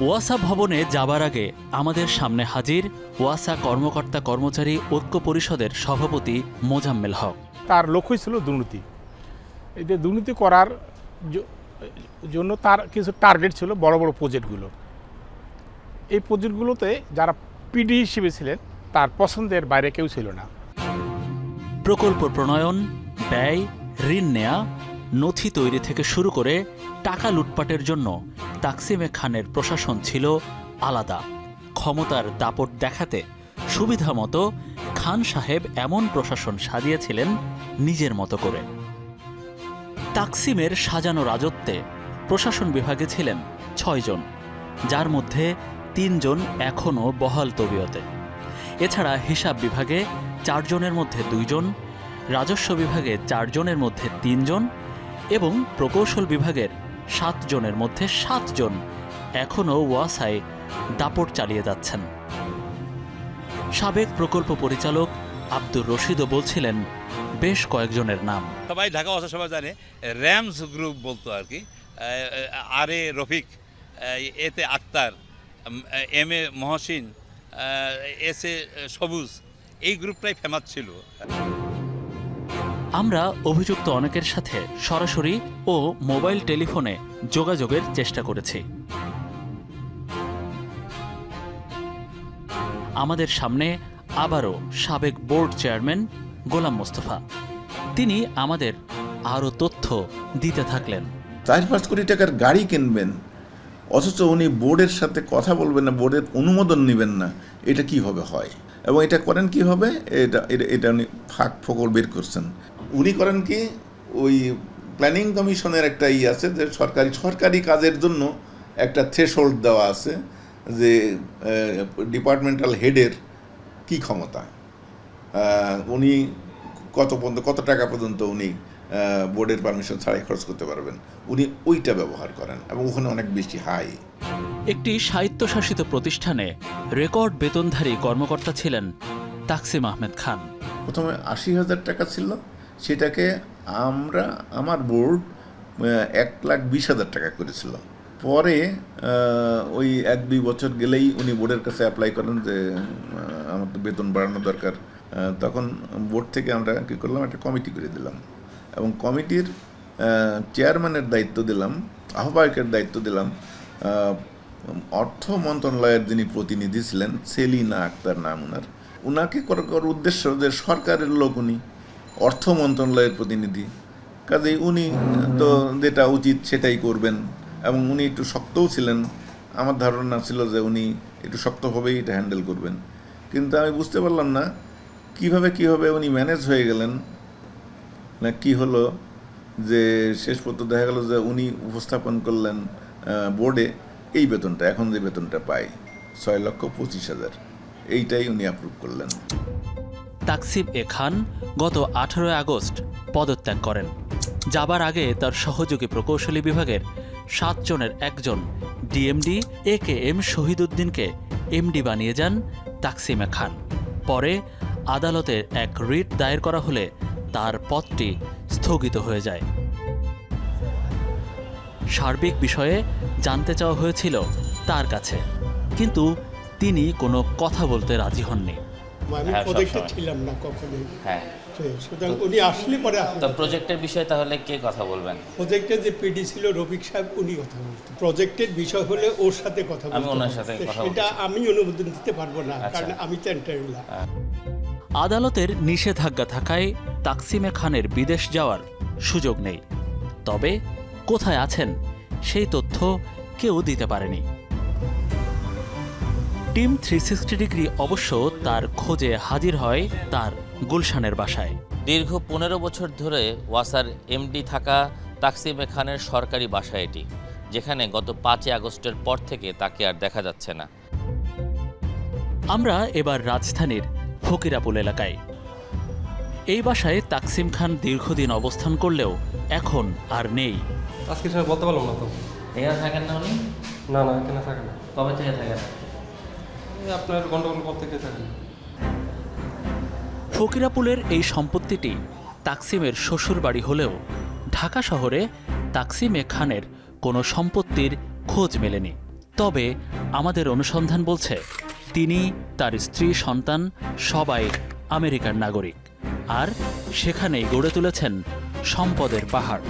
ওয়াসা ভবনে যাবার আগে আমাদের সামনে হাজির ওয়াসা কর্মকর্তা কর্মচারী ঐক্য পরিষদের সভাপতি মোজাম্মেল হক। তার লক্ষ্যই ছিল দুর্নীতি। এই যে দুর্নীতি করার জন্য তার কিছু টার্গেট ছিল বড় বড় প্রজেক্টগুলো এই প্রজেক্টগুলোতে যারা পিডি হিসেবে ছিলেন তার পছন্দের বাইরে কেউ ছিল না। প্রকল্প প্রণয়ন ব্যয় ঋণ নেয়া নথি তৈরি থেকে শুরু করে টাকা লুটপাটের জন্য তাকসিমে খানের প্রশাসন ছিল আলাদা। ক্ষমতার দাপট দেখাতে সুবিধা মতো খান সাহেব এমন প্রশাসন সাজিয়েছিলেন নিজের মতো করে। তাকসিমের সাজানো রাজত্বে প্রশাসন বিভাগে ছিলেন ছয়জন যার মধ্যে তিনজন এখনও বহাল তবিয়তে। এছাড়া হিসাব বিভাগে চারজনের মধ্যে দুইজন রাজস্ব বিভাগে চারজনের মধ্যে তিনজন এবং প্রকৌশল বিভাগের সাতজনের মধ্যে সাতজন এখনও ওয়াসায় দাপট চালিয়ে যাচ্ছেন। সাবেক প্রকল্প পরিচালক আব্দুর রশিদও বলছিলেন, বেশ কয়েকজনের নাম। সবাই ঢাকা অসা সবাই জানে, র্যামস গ্রুপ বলতো আর কি আর এ রফিক এতে Akter M A Mohsin S A Sabuj, এই গ্রুপটাই ফেমাস ছিল। আমরা অভিযুক্ত অনেকের সাথে সরাসরি ও মোবাইল টেলিফোনে যোগাযোগের চেষ্টা করেছি। আমাদের সামনে আবারও সাবেক বোর্ড চেয়ারম্যান গোলাম মোস্তফা। তিনি আমাদের আরও তথ্য দিতে থাকলেন। চার পাঁচ কোটি টাকার গাড়ি কিনবেন, অথচ উনি বোর্ডের সাথে কথা বলবেন না, বোর্ডের অনুমোদন নেবেন না, এটা কীভাবে হয়? এবং এটা করেন কীভাবে? এটা, এটা- এটা উনি ফাঁক ফোকর বের করছেন। উনি করেন কি ওই প্ল্যানিং কমিশনের একটা ই আছে যে সরকারি সরকারি কাজের জন্য একটা থ্রেশহোল্ড দেওয়া আছে যে ডিপার্টমেন্টাল হেডের কি ক্ষমতা। উনি কত পর্যন্ত কত টাকা পর্যন্ত উনি বোর্ডের পারমিশন ছাড়াই খরচ করতে পারবেন উনি ওইটা ব্যবহার করেন এবং ওখানে অনেক বেশি হাই একটি স্বায়ত্তশাসিত প্রতিষ্ঠানে রেকর্ড বেতনধারী কর্মকর্তা ছিলেন তাকসিম আহমেদ খান। প্রথমে আশি হাজার টাকা ছিল সেটাকে আমরা, আমার বোর্ড এক লাখ বিশ হাজার টাকা করেছিল। পরে ওই এক দুই বছর গেলেই উনি বোর্ডের কাছে অ্যাপ্লাই করেন যে আমার তো বেতন বাড়ানো দরকার। তখন বোর্ড থেকে আমরা কী করলাম, একটা কমিটি করে দিলাম। এবং কমিটির চেয়ারম্যানের দায়িত্ব দিলাম, আহ্বায়কের দায়িত্ব দিলাম। অর্থ মন্ত্রণালয়ের যিনি প্রতিনিধি ছিলেন, সেলিনা আক্তার নাম ওনার উনাকে করার উদ্দেশ্য যে সরকারের লোক উনি। অর্থ মন্ত্রণালয়ের প্রতিনিধি। কাজেই উনি তো যেটা উচিত সেটাই করবেন এবং উনি একটু শক্তও ছিলেন। আমার ধারণা ছিল যে উনি একটু শক্তভাবেই এটা হ্যান্ডেল করবেন। কিন্তু আমি বুঝতে পারলাম না কীভাবে কীভাবে উনি ম্যানেজ হয়ে গেলেন না কি হলো যে শেষ পর্যন্ত দেখা গেল যে উনি উপস্থাপন করলেন বোর্ডে এই বেতনটা, এখন যে বেতনটা পায়, ছয় লক্ষ পঁচিশ হাজার। এইটাই উনি অ্যাপ্রুভ করলেন। তাকসিব এ খান গত আঠারোই আগস্ট পদত্যাগ করেন। যাবার আগে তার সহযোগী প্রকৌশলী বিভাগের সাতজনের একজন ডিএমডি, এ কে এম শহীদুদ্দিনকে এমডি বানিয়ে যান তাকসিমে খান। পরে আদালতে এক রিট দায়ের করা হলে তার পদটি স্থগিত হয়ে যায়। সার্বিক বিষয়ে জানতে চাওয়া হয়েছিল তার কাছে, কিন্তু তিনি কোনো কথা বলতে রাজি হননি। আমি হ্যাঁ, প্রজেক্টে ছিলাম না কখনোই। হ্যাঁ। সুতরাং উনি আসলে পরে তো প্রজেক্টের বিষয়ে তাহলে কে কথা বলবেন? প্রজেক্টের যে পিডি ছিল রফিক সাহেব উনি কথা বলতেন প্রজেক্টের বিষয় হলে ওর সাথে কথা আমি ওনার সাথে কথা বলতেছি। আমি অনুমোদন দিতে পারব না আচ্ছা। কারণ আমি তো এন্টারভিউ আদালতের নিষেধাজ্ঞা থাকায় তাকসিমে খানের বিদেশ যাওয়ার সুযোগ নেই। তবে কোথায় আছেন সেই তথ্য কেউ দিতে পারেনি। টিম থ্রি সিক্সটি ডিগ্রি অবশ্য তার খোঁজে হাজির হয় তার গুলশানের বাসায়। দীর্ঘ পনেরো বছর ধরে ওয়াসার এমডি থাকা তাকসিমে খানের সরকারি বাসা এটি যেখানে গত পাঁচই আগস্টের পর থেকে তাকে আর দেখা যাচ্ছে না। আমরা এবার রাজধানীর ফকিরাপুল এলাকায়। এই বাসায় তাকসিম খান দীর্ঘদিন অবস্থান করলেও এখন আর নেই। আজকে বলতে পারলাম না তো। এখানে থাকেন না উনি? না না এখানে থাকে না। কবে থেকে থাকেন? ফকিরাপুলের এই সম্পত্তিটি তাকসিমের শ্বশুর বাড়ি হলেও ঢাকা শহরে তাকসিম খানের কোনো সম্পত্তির খোঁজ মেলেনি। তবে আমাদের অনুসন্ধান বলছে, তিনি তার স্ত্রী, সন্তান, সবাই আমেরিকার নাগরিক, আর সেখানেই গড়ে তুলেছেন সম্পদের পাহাড়।